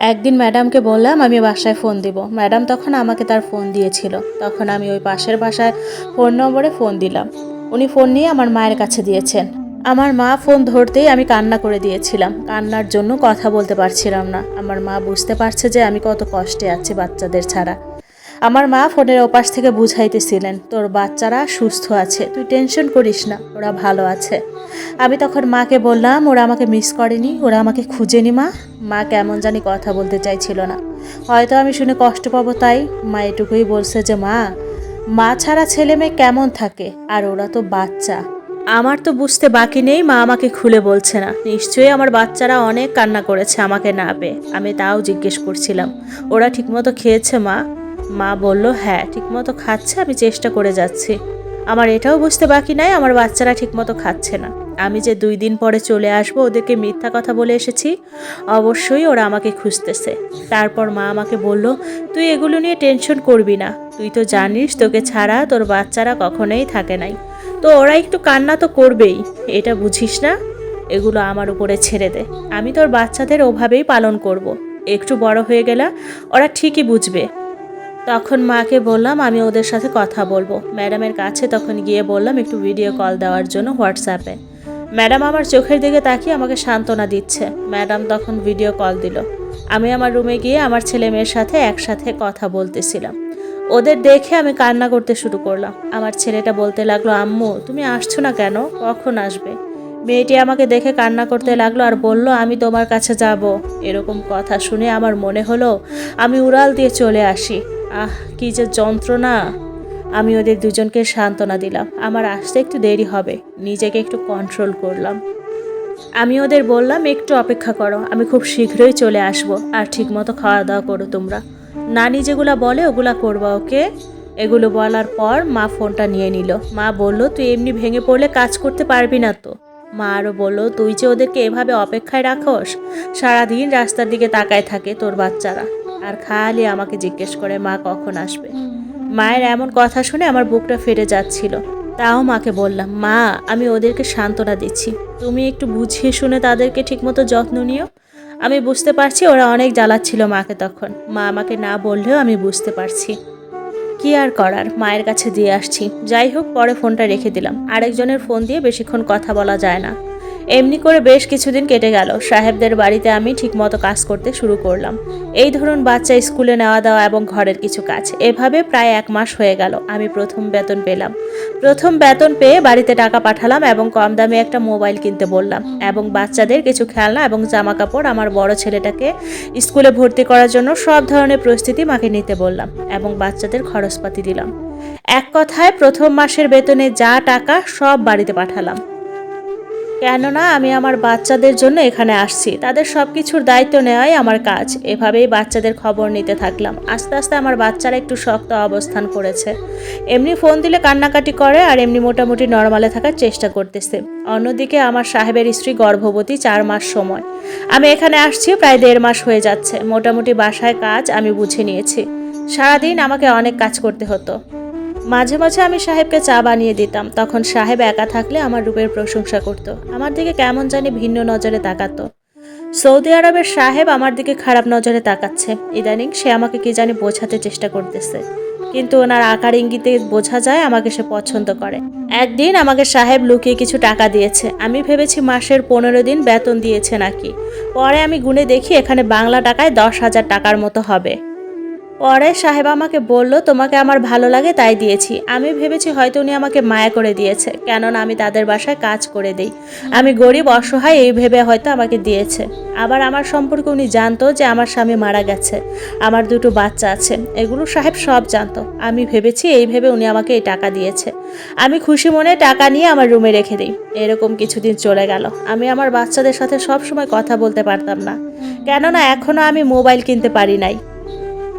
একদিন ম্যাডামকে বললাম আমি বাসায় ফোন দিব। ম্যাডাম তখন আমাকে তার ফোন দিয়েছিল। তখন আমি ওই পাশের বাসায় ফোন নম্বরে ফোন দিলাম। উনি ফোন নিয়ে আমার মায়ের কাছে দিয়েছেন। আমার মা ফোন ধরতেই আমি কান্না করে দিয়েছিলাম। কান্নার জন্য কথা বলতে পারছিলাম না। আমার মা বুঝতে পারছে যে আমি কত কষ্টে আছি বাচ্চাদের ছাড়া। আমার মা ফোনের ওপাশ থেকে বুঝাইতেছিলেন, তোর বাচ্চারা সুস্থ আছে, তুই টেনশন করিস না, ওরা ভালো আছে। আমি তখন মাকে বললাম, ওরা আমাকে মিস করেনি, ওরা আমাকে খুঁজেনি মা। মা কেমন জানি কথা বলতে চাইছিল না। হয়তো আমি শুনে কষ্ট পাবো তাই, মা এটুকুই বলছে যে, মা মা ছাড়া ছেলে মেয়ে কেমন থাকে? আর ওরা তো বাচ্চা। আমার তো বুঝতে বাকি নেই, মা আমাকে খুলে বলছে না। নিশ্চয়ই আমার বাচ্চারা অনেক কান্না করেছে আমাকে না পেয়ে। আমি তাও জিজ্ঞেস করছিলাম, ওরা ঠিকমতো খেয়েছে মা? মা বলল হ্যাঁ ঠিকমতো খাচ্ছে, আমি চেষ্টা করে যাচ্ছি। আমার এটাও বুঝতে বাকি নাই, আমার বাচ্চারা ঠিকমতো খাচ্ছে না। আমি যে দুই দিন পরে চলে আসব, ওদেরকে মিথ্যা কথা বলে এসেছি, অবশ্যই ওরা আমাকে খুঁজতেছে। তারপর মা আমাকে বলল, তুই এগুলো নিয়ে টেনশন করবি না। তুই তো জানিস, তোকে ছাড়া তোর বাচ্চারা কখনোই থাকে নাই। তো ওরা একটু কান্না তো করবেই, এটা বুঝিস না? এগুলো আমার উপরে ছেড়ে দে। আমি তোর বাচ্চাদের ওভাবেই পালন করব। একটু বড় হয়ে গেলে ওরা ঠিকই বুঝবে। তখন মাকে বললাম, আমি ওদের সাথে কথা বলব। ম্যাডামের কাছে তখন গিয়ে বললাম, একটু ভিডিও কল দেওয়ার জন্য হোয়াটসঅ্যাপে। ম্যাডাম আমার চোখের দিকে তাকিয়ে আমাকে সান্ত্বনা দিচ্ছে। ম্যাডাম তখন ভিডিও কল দিল। আমি আমার রুমে গিয়ে আমার ছেলে মেয়ের সাথে একসাথে কথা বলতেছিলাম। ওদের দেখে আমি কান্না করতে শুরু করলাম। আমার ছেলেটা বলতে লাগল, আম্মু, তুমি আসছো না কেন? কখন আসবে? মেয়েটি আমাকে দেখে কান্না করতে লাগল আর বলল, আমি তোমার কাছে যাব। এরকম কথা শুনে আমার মনে হলো, আমি উড়াল দিয়ে চলে আসি। আহ, কি যে যন্ত্রণা। আমি ওদের দুজনকে সান্ত্বনা দিলাম। আমার আসতে একটু দেরি হবে। নিজেকে একটু কন্ট্রোল করলাম। আমি ওদের বললাম, একটু অপেক্ষা করো। আমি খুব শীঘ্রই চলে আসব। আর ঠিকমতো খাওয়া দাওয়া করো তোমরা। নানি যেগুলা বলে, ওগুলা করবা, ওকে? এগুলো বলার পর মা ফোনটা নিয়ে নিল। মা বলল, তুই এমনি ভেঙে পড়লে কাজ করতে পারবি না তো। মা আরও বলল, তুই যে ওদেরকে এভাবে অপেক্ষায় রাখোস, সারাদিন রাস্তার দিকে তাকায় থাকে তোর বাচ্চারা। আর খালি আমাকে জিজ্ঞেস করে, মা কখন আসবে? মায়ের এমন কথা শুনে আমার বুকটা ফেটে যাচ্ছিল। তাও মাকে বললাম, মা, আমি ওদেরকে সান্ত্বনা দিচ্ছি। তুমি একটু বুঝিয়ে শুনে তাদেরকে ঠিকমতো যত্ন নিও। আমি বুঝতে পারছি ওরা অনেক জ্বালাচ্ছিল মাকে তখন। মা আমাকে না বললেও আমি বুঝতে পারছি। কি আর করার? মায়ের কাছে দিয়ে আসছি। যাই হোক, পরে ফোনটা রেখে দিলাম। আরেকজনের ফোন দিয়ে বেশিক্ষণ কথা বলা যায় না। এমনি করে বেশ কিছুদিন কেটে গেল। সাহেবদের বাড়িতে আমি ঠিকমতো কাজ করতে শুরু করলাম। এই ধরুন বাচ্চা স্কুলে নেওয়া দেওয়া এবং ঘরের কিছু কাজ। এভাবে প্রায় এক মাস হয়ে গেল। আমি প্রথম বেতন পেলাম। প্রথম বেতন পেয়ে বাড়িতে টাকা পাঠালাম এবং কম দামে একটা মোবাইল কিনতে বললাম এবং বাচ্চাদের কিছু খেলনা এবং জামা কাপড় আমার বড় ছেলেটাকে স্কুলে ভর্তি করার জন্য সব ধরনের প্রস্তুতি মাকে নিতে বললাম এবং বাচ্চাদের খরচপাতি দিলাম। এক কথায় প্রথম মাসের বেতনে যা টাকা সব বাড়িতে পাঠালাম। কেননা আমি আমার বাচ্চাদের জন্য এখানে আসছি। তাদের সব কিছুর দায়িত্ব নেওয়াই আমার কাজ। এভাবেই বাচ্চাদের খবর নিতে থাকলাম। আস্তে আস্তে আমার বাচ্চারা একটু শক্ত অবস্থান করেছে। এমনি ফোন দিলে কান্নাকাটি করে আর এমনি মোটামুটি নর্মালে থাকার চেষ্টা করতেছে। অন্যদিকে আমার সাহেবের স্ত্রী গর্ভবতী চার মাস সময়। আমি এখানে আসছি প্রায় দেড় মাস হয়ে যাচ্ছে। মোটামুটি বাসায় কাজ আমি বুঝে নিয়েছি। সারাদিন আমাকে অনেক কাজ করতে হতো। মাঝে মাঝে আমি সাহেবকে চা বানিয়ে দিতাম, তখন সাহেব একা থাকলে আমার রূপের প্রশংসা করত। আমার দিকে কেমন জানি ভিন্ন নজরে তাকাতো। সৌদি আরবের সাহেব আমার দিকে খারাপ নজরে তাকাচ্ছে। ইদানিং সে আমাকে কি জানি বোঝাতে চেষ্টা করতেছে। কিন্তু ওনার আকার ইঙ্গিতে বোঝা যায় আমাকে সে পছন্দ করে। একদিন আমাকে সাহেব লুকিয়ে কিছু টাকা দিয়েছে। আমি ভেবেছি মাসের পনেরো দিন বেতন দিয়েছে নাকি। পরে আমি গুনে দেখি এখানে বাংলা টাকায় দশ হাজার টাকার মতো হবে। পরে সাহেব আমাকে বলল, তোমাকে আমার ভালো লাগে তাই দিয়েছি। আমি ভেবেছি হয়তো উনি আমাকে মায়া করে দিয়েছে, কেননা আমি তাদের বাসায় কাজ করে দেই। আমি গরিব, অসহায়, এই ভেবে হয়তো আমাকে দিয়েছে। আবার আমার সম্পর্কে উনি জানতো যে আমার স্বামী মারা গেছে, আমার দুটো বাচ্চা আছে, এগুলো সাহেব সব জানতো। আমি ভেবেছি এই ভেবে উনি আমাকে এই টাকা দিয়েছে। আমি খুশি মনে টাকা নিয়ে আমার রুমে রেখে দিই। এরকম কিছুদিন চলে গেল। আমি আমার বাচ্চাদের সাথে সব সময় কথা বলতে পারতাম না। কেননা এখনও আমি মোবাইল কিনতে পারি নাই।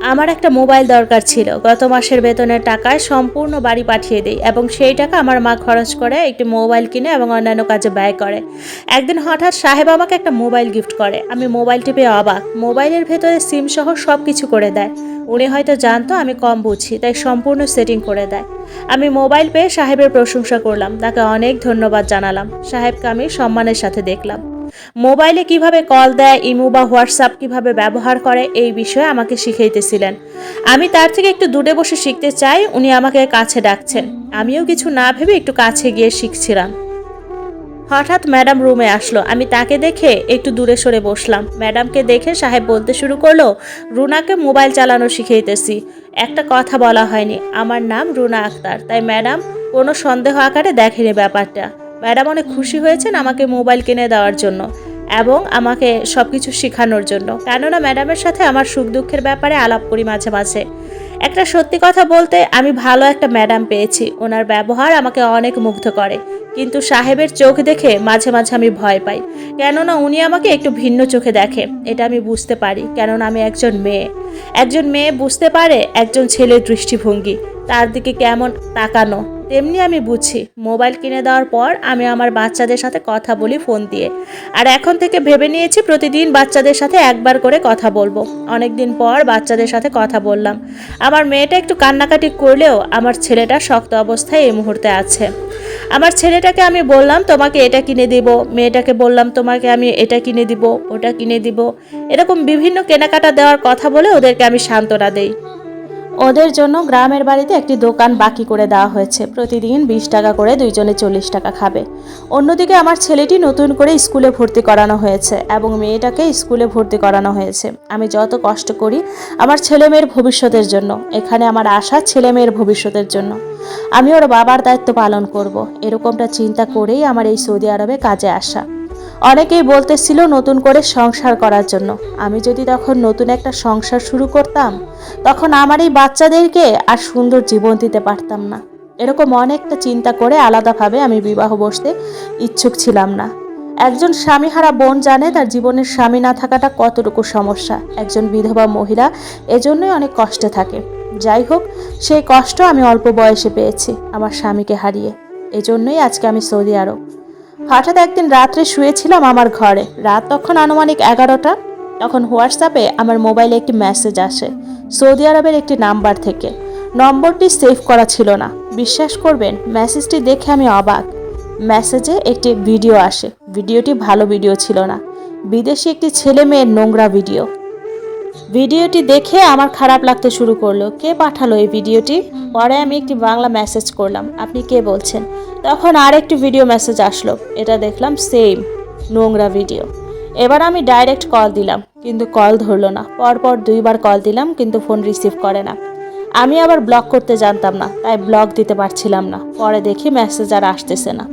আমার একটা মোবাইল দরকার ছিল। গত মাসের বেতনের টাকায় সম্পূর্ণ বাড়ি পাঠিয়ে দিই এবং সেই টাকা আমার মা খরচ করে একটি মোবাইল কিনে এবং অন্যান্য কাজে ব্যয় করে। একদিন হঠাৎ সাহেব আমাকে একটা মোবাইল গিফট করে। আমি মোবাইলটি পেয়ে অবাক। মোবাইলের ভেতরে সিম সহ সব কিছু করে দেয়। উনি হয়তো জানতো আমি কম বুঝি, তাই সম্পূর্ণ সেটিং করে দেয়। আমি মোবাইল পেয়ে সাহেবের প্রশংসা করলাম, তাকে অনেক ধন্যবাদ জানালাম। সাহেবকে আমি সম্মানের সাথে দেখলাম। মোবাইলে কীভাবে কল দেয়, ইমো বা হোয়াটসঅ্যাপ কীভাবে ব্যবহার করে, এই বিষয়ে আমাকে শিখাইতেছিলেন। আমি তার থেকে একটু দূরে বসে শিখতে চাই, উনি আমাকে কাছে ডাকছেন। আমিও কিছু না ভেবে একটু কাছে গিয়ে শিখছিলাম। হঠাৎ ম্যাডাম রুমে আসলো। আমি তাকে দেখে একটু দূরে সরে বসলাম। ম্যাডামকে দেখে সাহেব বলতে শুরু করল, রুনাকে মোবাইল চালানো শিখাইতেছি। একটা কথা বলা হয়নি। আমার নাম রুনা আক্তার। তাই ম্যাডাম কোনো সন্দেহ আকারে দেখেনি ব্যাপারটা। ম্যাডাম অনেক খুশি হয়েছেন আমাকে মোবাইল কিনে দেওয়ার জন্য এবং আমাকে সব কিছু শেখানোর জন্য। কেননা ম্যাডামের সাথে আমার সুখ দুঃখের ব্যাপারে আলাপ করি মাঝে মাঝে। একটা সত্যি কথা বলতে, আমি ভালো একটা ম্যাডাম পেয়েছি। ওনার ব্যবহার আমাকে অনেক মুগ্ধ করে। কিন্তু সাহেবের চোখ দেখে মাঝে মাঝে আমি ভয় পাই। কেননা উনি আমাকে একটু ভিন্ন চোখে দেখে। এটা আমি বুঝতে পারি, কেননা আমি একজন মেয়ে। একজন মেয়ে বুঝতে পারে একজন ছেলের দৃষ্টিভঙ্গি। তার দিকে কেমন তাকানো। তেমনি আমি বুঝি, মোবাইল কিনে দেওয়ার পর আমি আমার বাচ্চাদের সাথে কথা বলি ফোন দিয়ে। আর এখন থেকে ভেবে নিয়েছি প্রতিদিন বাচ্চাদের সাথে একবার করে কথা বলব। অনেক দিন পর বাচ্চাদের সাথে কথা বললাম। আমার মেয়েটা একটু কান্নাকাটি করলেও আমার ছেলেটা শক্ত অবস্থায় এই মুহূর্তে আছে। আমার ছেলেটাকে আমি বললাম, তোমাকে এটা কিনে দিব। মেয়েটাকে বললাম, তোমাকে আমি এটা কিনে দিব, ওটা কিনে দিব। এরকম বিভিন্ন কেনাকাটা দেওয়ার কথা বলে ওদেরকে আমি সান্ত্বনা দেই। ওদের জন্য গ্রামের বাড়িতে একটি দোকান বাকি করে দেওয়া হয়েছে। প্রতিদিন বিশ টাকা করে দুইজনে চল্লিশ টাকা খাবে। অন্যদিকে আমার ছেলেটি নতুন করে স্কুলে ভর্তি করানো হয়েছে এবং মেয়েটাকে স্কুলে ভর্তি করানো হয়েছে। আমি যত কষ্ট করি আমার ছেলে মেয়ের ভবিষ্যতের জন্য, এখানে আমার আশা ছেলে মেয়ের ভবিষ্যতের জন্য। আমি ওর বাবার দায়িত্ব পালন করব। এরকমটা চিন্তা করেই আমার এই সৌদি আরবে কাজে আসা। অনেকেই বলতেছিল নতুন করে সংসার করার জন্য। আমি যদি তখন নতুন একটা সংসার শুরু করতাম, তখন আমার এই বাচ্চাদেরকে আর সুন্দর জীবন দিতে পারতাম না। এরকম অনেকটা চিন্তা করে আলাদাভাবে আমি বিবাহ বসতে ইচ্ছুক ছিলাম না। একজন স্বামীহারা বোন জানে তার জীবনের স্বামী না থাকাটা কতটুকু সমস্যা। একজন বিধবা মহিলা এজন্যই অনেক কষ্টে থাকে। যাই হোক, সেই কষ্ট আমি অল্প বয়সে পেয়েছি আমার স্বামীকে হারিয়ে। এজন্যই আজকে আমি সৌদি আরব। হঠাৎ একদিন রাত্রে শুয়েছিলাম আমার ঘরে। রাত তখন আনুমানিক এগারোটা। তখন হোয়াটসঅ্যাপে আমার মোবাইলে একটি মেসেজ আসে, সৌদি আরবের একটি নাম্বার থেকে। নম্বরটি সেভ করা ছিল না। বিশ্বাস করবেন, মেসেজটি দেখে আমি অবাক। মেসেজে একটি ভিডিও আসে। ভিডিওটি ভালো ভিডিও ছিল না। বিদেশি একটি ছেলে মেয়ের নোংরা ভিডিও। ভিডিওটি দেখে আমার খারাপ লাগতে শুরু করল। কে পাঠালো এই ভিডিওটি? পরে আমি একটি বাংলা মেসেজ করলাম। আপনি কে বলছেন? তখন আর একটি ভিডিও মেসেজ আসলো। এটা দেখলাম সেম নোংরা ভিডিও এবার আমি ডাইরেক্ট কল দিলাম, কিন্তু কল ধরলো না। পরপর দুইবার কল দিলাম, কিন্তু ফোন রিসিভ করে না। আমি আবার ব্লক করতে জানতাম না, তাই ব্লক দিতে পারছিলাম না। পরে দেখি মেসেজ আর আসতেছে না।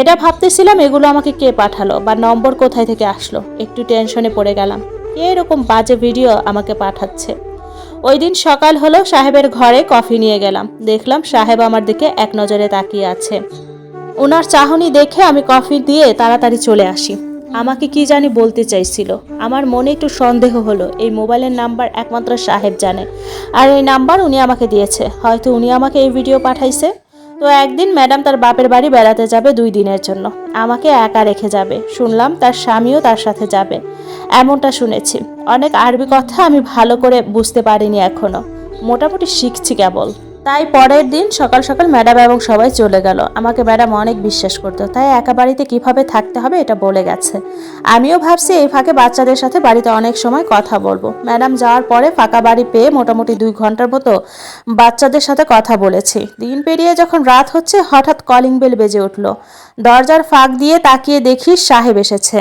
এটা ভাবতেছিলাম এগুলো আমাকে কে পাঠালো, বা নম্বর কোথায় থেকে আসলো। একটু টেনশনে পড়ে গেলাম। এরকম বাজে ভিডিও আমাকে পাঠাচ্ছে। ওই দিন সকাল হলো সাহেবের ঘরে কফি নিয়ে গেলাম। দেখলাম সাহেব আমার দিকে এক নজরে তাকিয়ে আছে। ওনার চাহনি দেখে আমি কফি দিয়ে তাড়াতাড়ি চলে আসি। আমাকে কি জানি বলতে চাইছিল। আমার মনে একটু সন্দেহ হলো, এই মোবাইলের নাম্বার একমাত্র সাহেব জানে। আর এই নাম্বার উনি আমাকে দিয়েছে। হয়তো উনি আমাকে এই ভিডিও পাঠাইছে। তো একদিন ম্যাডাম তার বাপের বাড়ি বেড়াতে যাবে দুই দিনের জন্য। আমাকে একা রেখে যাবে। শুনলাম তার স্বামীও তার সাথে যাবে। এমনটা শুনেছি। অনেক আরবি কথা আমি ভালো করে বুঝতে পারিনি এখনও। মোটামুটি শিখছি কেবল। তাই পরের দিন সকাল সকাল ম্যাডাম এবং সবাই চলে গেল। আমাকে ম্যাডাম অনেক বিশ্বাস করতো, তাই একা বাড়িতে কীভাবে থাকতে হবে এটা বলে গেছে। আমিও ভাবছি এই ফাঁকে বাচ্চাদের সাথে বাড়িতে অনেক সময় কথা বলব। ম্যাডাম যাওয়ার পরে ফাঁকা বাড়ি পেয়ে মোটামুটি দুই ঘণ্টার মতো বাচ্চাদের সাথে কথা বলেছি। দিন পেরিয়ে যখন রাত হচ্ছে, হঠাৎ কলিং বেল বেজে উঠল। দরজার ফাঁক দিয়ে তাকিয়ে দেখি সাহেব এসেছে।